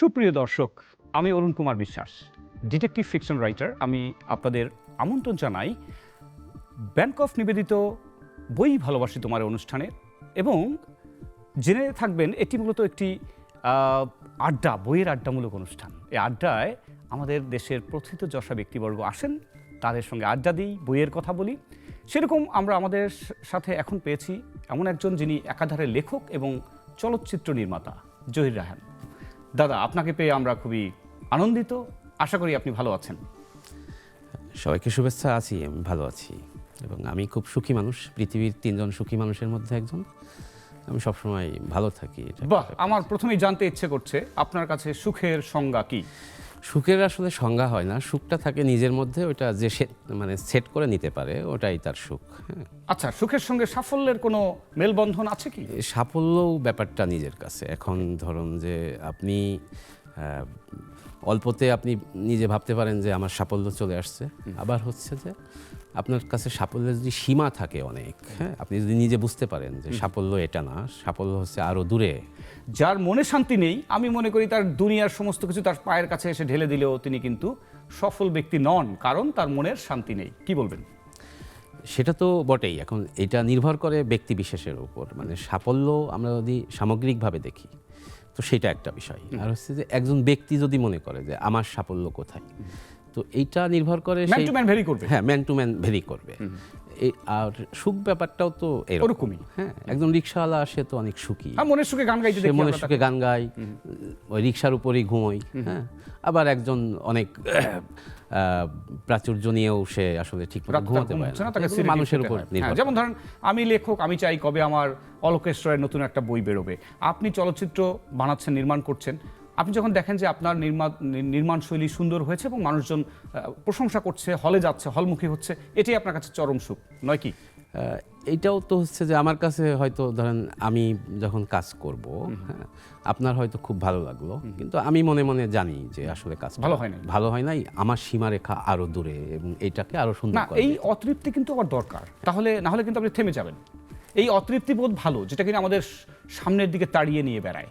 সুপ্রিয় দর্শক, আমি Arun Kumar Biswas detective fiction writer আমি আপনাদের আমন্ত্রণ জানাই ব্যাংক অফ নিবেদিত বই ভালোবাসি তোমার অনুষ্ঠানে এবং জেনে থাকবেন এটি মূলত একটি আড্ডা, বইয়ের আড্ডামূলক অনুষ্ঠান। এই আড্ডায় আমাদের দেশের প্রথিত যশা ব্যক্তিবর্গ আসেন, তাদের সঙ্গে আড্ডা দিই, বইয়ের কথা বলি। সেরকম আমরা আমাদের সাথে এখন পেয়েছি এমন একজন যিনি একাধারে লেখক এবং চলচ্চিত্র নির্মাতা, জহির রাহান দাদা আপনাকে পেয়ে আমরা খুবই আনন্দিত। আশা করি আপনি ভালো আছেন। সবাইকে শুভেচ্ছা আছি আমি ভালো আছি। এবং আমি খুব সুখী মানুষ পৃথিবীর তিনজন সুখী মানুষের মধ্যে একজন। আমি সবসময় ভালো থাকি বাহ আমার প্রথমেই জানতে ইচ্ছে করছে আপনার কাছে সুখের সংজ্ঞা কি? সুখের আসলে সংজ্ঞা হয় না। সুখটা থাকে নিজের মধ্যে ওটা যে মানে সেট করে নিতে পারে ওটাই তার সুখ হ্যাঁ। আচ্ছা সুখের সঙ্গে সাফল্যের কোনো মেলবন্ধন আছে কি? সাফল্য ব্যাপারটা নিজের কাছে। এখন ধরুন যে আপনি অল্পতে আপনি নিজে ভাবতে পারেন যে আমার সাফল্য চলে আসছে। আবার হচ্ছে যে আপনার কাছে সাফল্যের যদি সীমা থাকে অনেক হ্যাঁ? আপনি যদি নিজে বুঝতে পারেন যে সাফল্য এটা না সাফল্য হচ্ছে আরও দূরে। যার মনে শান্তি নেই আমি মনে করি তার দুনিয়ার সমস্ত কিছু তার পায়ের কাছে এসে ঢেলে দিলেও তিনি কিন্তু সফল ব্যক্তি নন কারণ তার মনের শান্তি নেই। কি বলবেন? সেটা তো বটেই। এখন এটা নির্ভর করে ব্যক্তি বিশেষের উপর। মানে সাফল্য আমরা যদি সামগ্রিকভাবে দেখি তো সেটা একটা বিষয়। আর হচ্ছে যে একজন ব্যক্তি যদি মনে করে যে আমার সাফল্য কোথায় তো এইটা নির্ভর করে ম্যান টু ম্যান ভেরি করবে। হ্যাঁ ম্যান টু ম্যান ভেরি করবে। আর সুখ ব্যাপারটাও তো এরকম। ওরকমই। হ্যাঁ একজন রিক্সাওয়ালা সে তো অনেক সুখী। মনের সুখে গান গাইতে দেখি মনের সুখে গান গায় ওই রিক্সার উপরেই ঘুমোয় হ্যাঁ। আবার একজন অনেক প্রাচুর্য নিয়েও সে আসলে ঠিক ঘুমাতে পারে না। মানুষের উপর হ্যাঁ, যেমন ধরেন আমি লেখক আমি চাই কবে আমার অলোকেশ্বরের নতুন একটা বই বেরোবে। আপনি চলচ্চিত্র বানাচ্ছেন নির্মাণ করছেন আপনি যখন দেখেন যে আপনার নির্মাণ নির্মাণ শৈলী সুন্দর হয়েছে এবং মানুষজন প্রশংসা করছে হলে যাচ্ছে হলমুখী হচ্ছে এটাই আপনার কাছে চরম সুখ নয় কি? আহ, এইটাও তো হচ্ছে যে আমার কাছে হয়তো ধরেন আমি যখন কাজ করব হ্যাঁ আপনার হয়তো খুব ভালো লাগল কিন্তু আমি মনে মনে জানি যে আসলে কাজ ভালো হয় নাই। ভালো হয় নাই আমার সীমারেখা আরও দূরে এবং এটাকে আরও সুন্দর না এই অতৃপ্তি কিন্তু আবার দরকার তাহলে না হলে কিন্তু আপনি থেমে যাবেন। এই অতৃপ্তি বোধ ভালো যেটা কিনা আমাদের সামনের দিকে তাড়িয়ে নিয়ে বেড়ায়।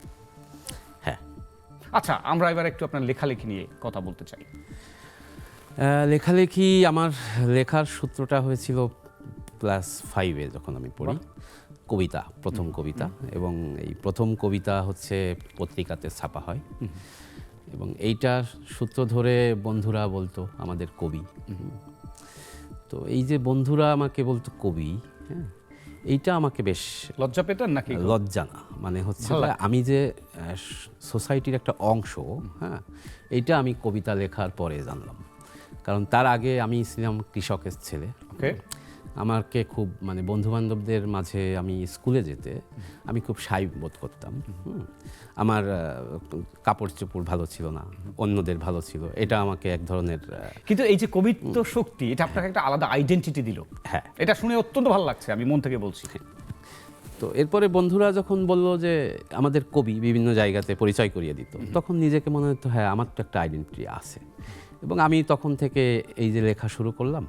আচ্ছা আমরা এবার একটু আপনার লেখালেখি নিয়ে কথা বলতে চাই। লেখালেখি আমার লেখার সূত্রটা হয়েছিল ক্লাস ফাইভে যখন আমি পড়ি। কবিতা প্রথম কবিতা। এবং এই প্রথম কবিতা হচ্ছে পত্রিকাতে ছাপা হয়। এবং এইটার সূত্র ধরে বন্ধুরা বলতো আমাদের কবি। তো এই যে বন্ধুরা আমাকে বলতো কবি হ্যাঁ এইটা আমাকে বেশ লজ্জা পেতেন নাকি? লজ্জা না। মানে হচ্ছে আমি যে সোসাইটির একটা অংশ হ্যাঁ এইটা আমি কবিতা লেখার পরে জানলাম। কারণ তার আগে আমি ছিলাম কৃষকের ছেলে। ওকে আমাকে খুব মানে বন্ধু বান্ধবদের মাঝে আমি স্কুলে যেতে আমি খুব সাই বোধ করতাম আমার কাপড় চোপড় ভালো ছিল না অন্যদের ভালো ছিল এটা আমাকে এক ধরনের কিন্তু এই যে কবিত্ব শক্তি এটা আপনাকে একটা আলাদা আইডেন্টিটি দিল। হ্যাঁ। এটা শুনে অত্যন্ত ভালো লাগছে আমি মন থেকে বলছি। তো এরপরে বন্ধুরা যখন বলল যে আমাদের কবি বিভিন্ন জায়গাতে পরিচয় করিয়ে দিত তখন নিজেকে মনে হতো হ্যাঁ আমার তো একটা আইডেন্টিটি আছে। এবং আমি তখন থেকে এই যে লেখা শুরু করলাম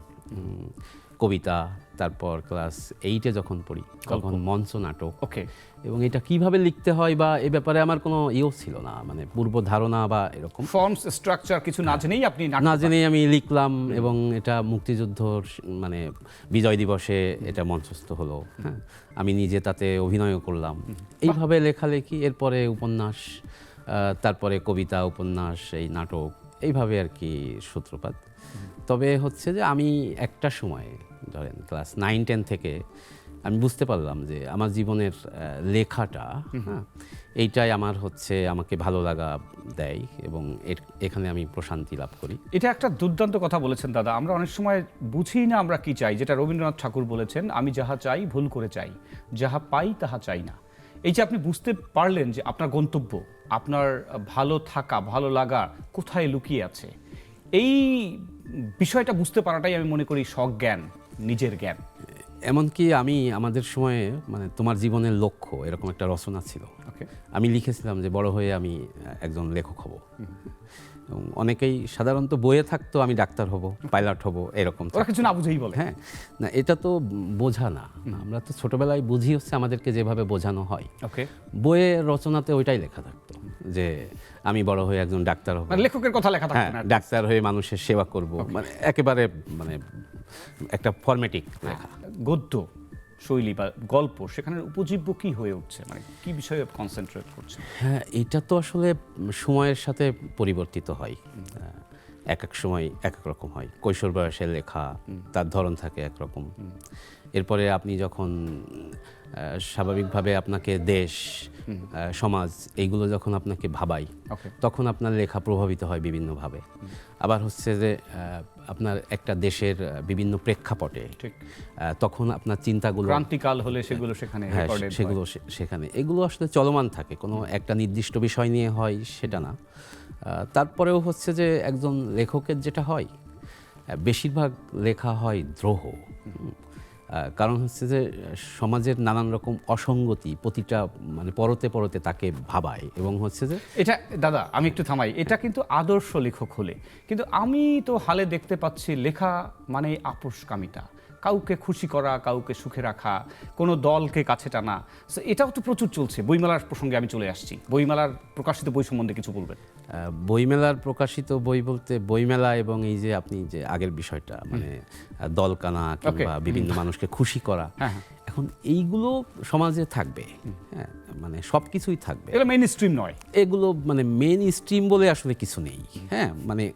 কবিতা তারপর ক্লাস এইটে যখন পড়ি তখন মঞ্চ নাটক। ওকে এবং এটা কীভাবে লিখতে হয় বা এ ব্যাপারে আমার কোনো ইয়েও ছিল না মানে পূর্ব ধারণা বা এরকম। ফর্মস স্ট্রাকচার কিছু না জেনেই আপনি না জেনেই আমি লিখলাম এবং এটা মুক্তিযুদ্ধর মানে বিজয় দিবসে এটা মঞ্চস্থ হলো। হ্যাঁ আমি নিজে তাতে অভিনয়ও করলাম। এইভাবে লেখালেখি এরপরে উপন্যাস তারপরে কবিতা উপন্যাস এই নাটক। এইভাবে আর কি সূত্রপাত। তবে হচ্ছে যে আমি একটা সময় ধরেন ক্লাস নাইন টেন থেকে আমি বুঝতে পারলাম যে আমার জীবনের লেখাটা হ্যাঁ এইটাই আমার হচ্ছে আমাকে ভালো লাগা দেয় এবং এর- এখানে আমি প্রশান্তি লাভ করি। এটা একটা দুর্দান্ত কথা বলেছেন দাদা। আমরা অনেক সময় বুঝি না আমরা কি চাই যেটা রবীন্দ্রনাথ ঠাকুর বলেছেন আমি যাহা চাই ভুল করে চাই। যাহা পাই তাহা চাই না। এই যে আপনি বুঝতে পারলেন যে আপনার গন্তব্য আপনার ভালো থাকা ভালো লাগা কোথায় লুকিয়ে আছে এই বিষয়টা বুঝতে পারাটাই আমি মনে করি সজ্ঞান নিজের জ্ঞান। এমনকি আমি আমাদের সময়ে মানে তোমার জীবনের লক্ষ্য এরকম একটা রচনা ছিল। ওকে আমি লিখেছিলাম যে বড় হয়ে আমি একজন লেখক হব। এবং অনেকেই সাধারণত বইয়ে থাকতো আমি ডাক্তার হব পাইলট হব এরকম ওরা কিছু না বুঝেই বলে। হ্যাঁ না এটা তো বোঝা না। আমরা তো ছোটবেলায় বুঝি হচ্ছে আমাদেরকে যেভাবে বোঝানো হয়। ওকে। বইয়ে রচনাতে ওইটাই লেখা থাকতো যে আমি বড় হয়ে একজন ডাক্তার হব। মানে লেখকের কথা লেখা হ্যাঁ না। ডাক্তার হয়ে মানুষের সেবা করব। মানে একেবারে মানে একটা ফরম্যাটিক লেখা। গদ্য। শৈলী বা গল্প সেখানে উপজীব্য কি হয়ে উঠছে? মানে কি বিষয়ে কনসেন্ট্রেট করছে হ্যাঁ এটা তো আসলে সময়ের সাথে পরিবর্তিত হয়। এক এক সময় এক এক রকম হয়। কৈশোর বয়সে লেখা তার ধরন থাকে একরকম এরপরে আপনি যখন স্বাভাবিকভাবে আপনাকে দেশ সমাজ এইগুলো যখন আপনাকে ভাবাই তখন আপনার লেখা প্রভাবিত হয় বিভিন্নভাবে। আবার হচ্ছে যে আপনার একটা দেশের বিভিন্ন প্রেক্ষাপটে ঠিক। তখন আপনার চিন্তাগুলো ক্রান্তিকাল হলে সেগুলো সেখানে হ্যাঁ সেগুলো সেখানে। এগুলো আসলে চলমান থাকে কোনো একটা নির্দিষ্ট বিষয় নিয়ে হয় সেটা না। তারপরেও হচ্ছে যে একজন লেখকের যেটা হয় বেশিরভাগ লেখা হয় দ্রোহ। কারণ হচ্ছে যে, সমাজের নানান রকম অসঙ্গতি প্রতিটা মানে পরতে পরতে তাকে ভাবায় এবং হচ্ছে যে এটা, দাদা, আমি একটু থামাই। এটা কিন্তু আদর্শ লেখক হলে। কিন্তু আমি তো হালে দেখতে পাচ্ছি লেখা মানে আপোষকামিতা। কাউকে খুশি করা কাউকে সুখে রাখা কোনো দলকে কাছে টানা। এটাও তো প্রচুর চলছে। বইমেলার প্রসঙ্গে আমি চলে আসছি। বইমেলার প্রকাশিত বই সম্বন্ধে কিছু বলবেন? বইমেলার প্রকাশিত বই বলতে বইমেলা এবং এই যে আপনি যে আগের বিষয়টা মানে দলকানা কিংবা বিভিন্ন মানুষকে খুশি করা। হ্যাঁ, হ্যাঁ। এখন এইগুলো সমাজে থাকবে। হ্যাঁ মানে সব কিছুই থাকবে। এগুলো মেইন স্ট্রিম নয়। এগুলো মানে মেন স্ট্রিম বলে আসলে কিছু নেই। হ্যাঁ মানে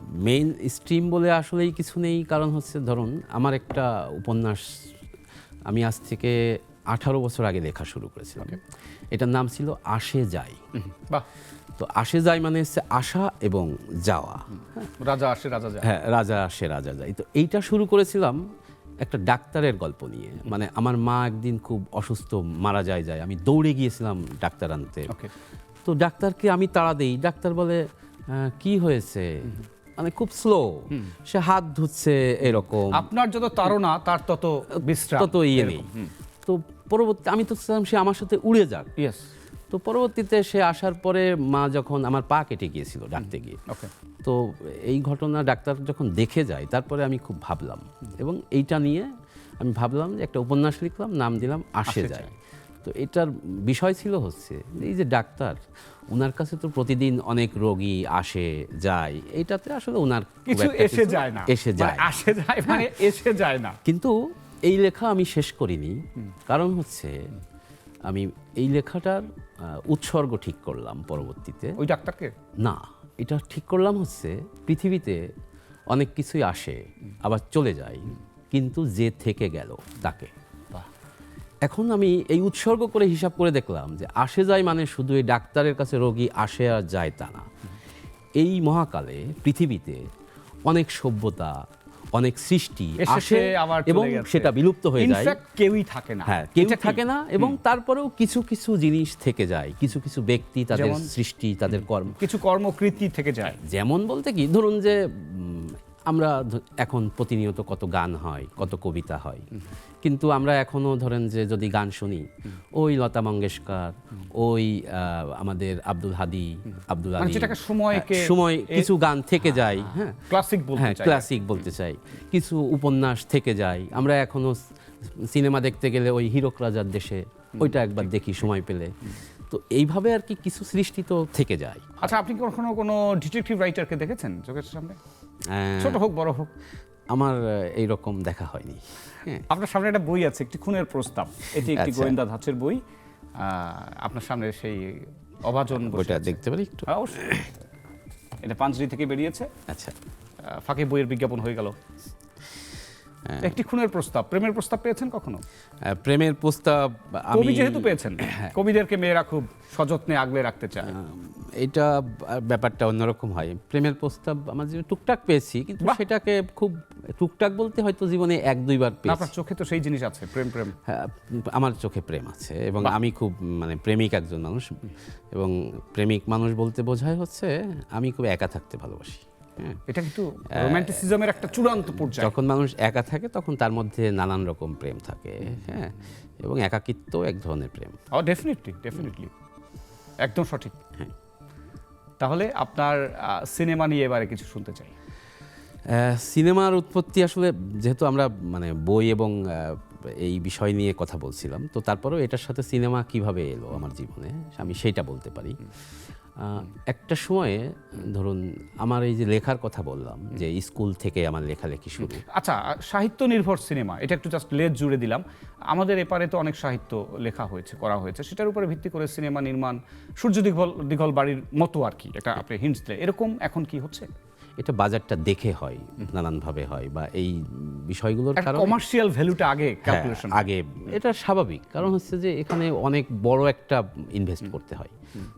মেইন স্ট্রিম বলে আসলেই কিছু নেই কারণ হচ্ছে ধরুন আমার একটা উপন্যাস আমি আজ থেকে আঠারো বছর আগে লেখা শুরু করেছিলাম। এটার নাম ছিল আসে যাই তো আসে যায় মানে হচ্ছে আসা এবং যাওয়া। রাজা আসে রাজা যায়। হ্যাঁ রাজা আসে রাজা যায়। তো এইটা শুরু করেছিলাম একটা ডাক্তারের গল্প নিয়ে। মানে আমার মা একদিন খুব অসুস্থ মারা যায় যায়। আমি দৌড়ে গিয়েছিলাম ডাক্তার আনতে। ওকে তো ডাক্তারকে আমি তাড়া দিই। ডাক্তার বলে "আহ, কি হয়েছে? মানে খুব স্লো সে হাত ধুচ্ছে এরকম। আপনার যত তারা তার তত বিশ্রাম তত ইয়ে নেই। তো পরবর্তী আমি তো চাইলাম সে আমার সাথে উড়ে যাক। ইয়েস তো পরবর্তীতে সে আসার পরে মা যখন আমার পা কেটে গিয়েছিল ডাকতে গিয়ে ওকে। তো এই ঘটনা ডাক্তার যখন দেখে যায় তারপরে আমি খুব ভাবলাম। এবং এইটা নিয়ে আমি ভাবলাম যে একটা উপন্যাস লিখলাম নাম দিলাম আসে যায়। তো এটার বিষয় ছিল হচ্ছে এই যে ডাক্তার ওনার কাছে তো প্রতিদিন অনেক রোগী আসে যায়। এটাতে আসলে ওনার কিছু এসে যায় না। এসে মানে যায় আসে যায় মানে এসে যায় না। কিন্তু এই লেখা আমি শেষ করিনি। কারণ হচ্ছে আমি এই লেখাটার উৎসর্গ ঠিক করলাম পরবর্তীতে। ওই ডাক্তারকে? না এটা ঠিক করলাম হচ্ছে পৃথিবীতে অনেক কিছুই আসে আবার চলে যায় কিন্তু যে থেকে গেল তাকে। এখন আমি এই উৎসর্গ করে হিসাব করে দেখলাম যে আসে যায় মানে শুধু এই ডাক্তারের কাছে রোগী আসে আর যায় তা না। এই মহাকালে পৃথিবীতে অনেক সভ্যতা অনেক সৃষ্টি আসে এবং সেটা বিলুপ্ত হয়ে যায়। কেউই থাকে না। হ্যাঁ কেউ থাকে না এবং তারপরেও কিছু কিছু জিনিস থেকে যায় কিছু কিছু ব্যক্তি তাদের সৃষ্টি তাদের কর্ম। কিছু কর্মকৃতি থেকে যায়। যেমন বলতে কি ধরুন যে আমরা এখন প্রতিনিয়ত কত গান হয় কত কবিতা হয়। কিন্তু আমরা এখনও ধরেন যে যদি গান শুনি ওই লতা মঙ্গেশকর ওই আমাদের আব্দুল হাদি আব্দুল মানে সময়কে হ্যাঁ, সময় কিছু গান থেকে যায় হ্যাঁ। ক্লাসিক বলতে হ্যাঁ ক্লাসিক বলতে চাই। কিছু উপন্যাস থেকে যায়। আমরা এখনও সিনেমা দেখতে গেলে ওই হীরক রাজার দেশে ওইটা একবার দেখি সময় পেলে। তো এইভাবে আর কি কিছু সৃষ্টি তো থেকে যায়। আচ্ছা আপনি কখনো কোনো ডিটেকটিভ রাইটারকে দেখেছেন চোখের সামনে? ছোট হোক বড় হোক। আমার এই রকম দেখা হয়নি। হ্যাঁ। আপনার সামনে একটা বই আছে একটি খুনের প্রস্তাব। এটি একটি আচ্ছা। গোয়েন্দা ধাঁচের বই। আহ, আপনার সামনে সেই অভাজন বইটা দেখতে পারি একটু? হ্যাঁ, অবশ্যই। এটা পাঁচরি থেকে বেরিয়েছে। আচ্ছা। ফাঁকে বইয়ের বিজ্ঞাপন হয়ে গেল। হ্যাঁ। একটি খুনের প্রস্তাব। প্রেমের প্রস্তাব পেয়েছেন কখনো? প্রেমের প্রস্তাব আমি কবি যেহেতু পেয়েছেন হ্যাঁ। কবিদেরকে মেয়েরা খুব সযত্নে আগলে রাখতে চায়। এটা ব্যাপারটা অন্যরকম হয়। প্রেমের প্রস্তাব আমার জীবনে টুকটাক পেয়েছি কিন্তু। সেটাকে খুব টুকটাক বলতে হয়তো জীবনে এক দুইবার পেয়েছি। আপনার চোখে তো সেই জিনিস আছে প্রেম প্রেম। হ্যাঁ, আমার চোখে প্রেম আছে এবং আমি খুব মানে প্রেমিক একজন মানুষ এবং প্রেমিক মানুষ বলতে বোঝায় হচ্ছে আমি খুব একা থাকতে ভালোবাসি। হ্যাঁ এটা কিন্তু রোমান্টিসিজমের একটা চূড়ান্ত পর্যায়ে। যখন মানুষ একা থাকে তখন তার মধ্যে নানান রকম প্রেম থাকে হ্যাঁ। এবং একাকিত্ব এক ধরনের প্রেম। ও ডেফিনেটলি ডেফিনেটলি একদম সঠিক। হ্যাঁ। তাহলে আপনার সিনেমা নিয়ে এবারে কিছু শুনতে চাই। সিনেমার উৎপত্তি আসলে যেহেতু আমরা মানে বই এবং এই বিষয় নিয়ে কথা বলছিলাম তো তারপরেও এটার সাথে সিনেমা কীভাবে এলো আমার জীবনে আমি সেইটা বলতে পারি। একটা সময়ে ধরুন আমার এই যে লেখার কথা বললাম যে স্কুল থেকে আমার লেখালেখি শুরু। আচ্ছা সাহিত্য নির্ভর সিনেমা এটা একটু জাস্ট লেজ জুড়ে দিলাম। আমাদের এপারে তো অনেক সাহিত্য লেখা হয়েছে করা হয়েছে। সেটার উপরে ভিত্তি করে সিনেমা নির্মাণ সূর্য দিঘল দিঘল বাড়ির মতো আর কি এটা আপনি হিন্টস দিলে এরকম এখন কি হচ্ছে? এটা বাজারটা দেখে হয় নানানভাবে হয় বা এই বিষয়গুলোর কারণে কমার্শিয়াল ভ্যালুটা আগে ক্যালকুলেশন আগে এটা স্বাভাবিক। কারণ হচ্ছে যে এখানে অনেক বড় একটা ইনভেস্ট করতে হয়।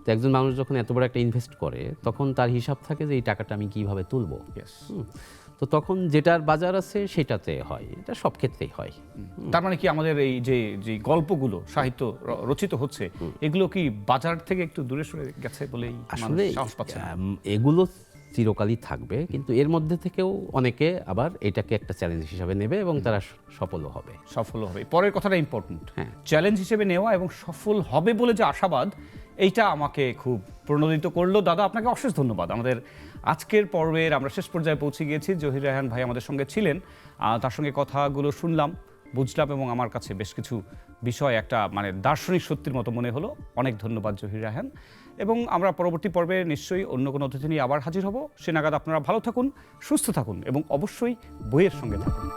তো একজন মানুষ যখন এত বড় একটা ইনভেস্ট করে তখন তার হিসাব থাকে যে এই টাকাটা আমি কীভাবে তুলবো। তো তখন যেটার বাজার আছে সেটাতে হয় এটা সব ক্ষেত্রেই হয়। তার মানে কি আমাদের এই যে যে গল্পগুলো সাহিত্য রচিত হচ্ছে এগুলো কি বাজার থেকে একটু দূরে সরে গেছে বলেই আসলে এগুলো চিরকালই থাকবে কিন্তু এর মধ্যে থেকেও অনেকে আবার এটাকে একটা চ্যালেঞ্জ হিসাবে নেবে এবং তারা সফলও হবে। সফল হবে। পরের কথাটা ইম্পর্টেন্ট হ্যাঁ। চ্যালেঞ্জ হিসেবে নেওয়া এবং সফল হবে বলে যে আশাবাদ এইটা আমাকে খুব প্রণোদিত করল। দাদা আপনাকে অশেষ ধন্যবাদ। আমাদের আজকের পর্বের আমরা শেষ পর্যায়ে পৌঁছে গিয়েছি। জহির রায়হান ভাই আমাদের সঙ্গে ছিলেন। তার সঙ্গে কথাগুলো শুনলাম বুঝলাম এবং আমার কাছে বেশ কিছু বিষয় একটা মানে দার্শনিক সত্যির মতো মনে হলো। অনেক ধন্যবাদ জহির রায়হান। এবং আমরা পরবর্তী পর্বে নিশ্চয়ই অন্য কোনো অতিথি নিয়ে আবার হাজির হব। সে নাগাদ আপনারা ভালো থাকুন, সুস্থ থাকুন এবং অবশ্যই বইয়ের সঙ্গে থাকুন।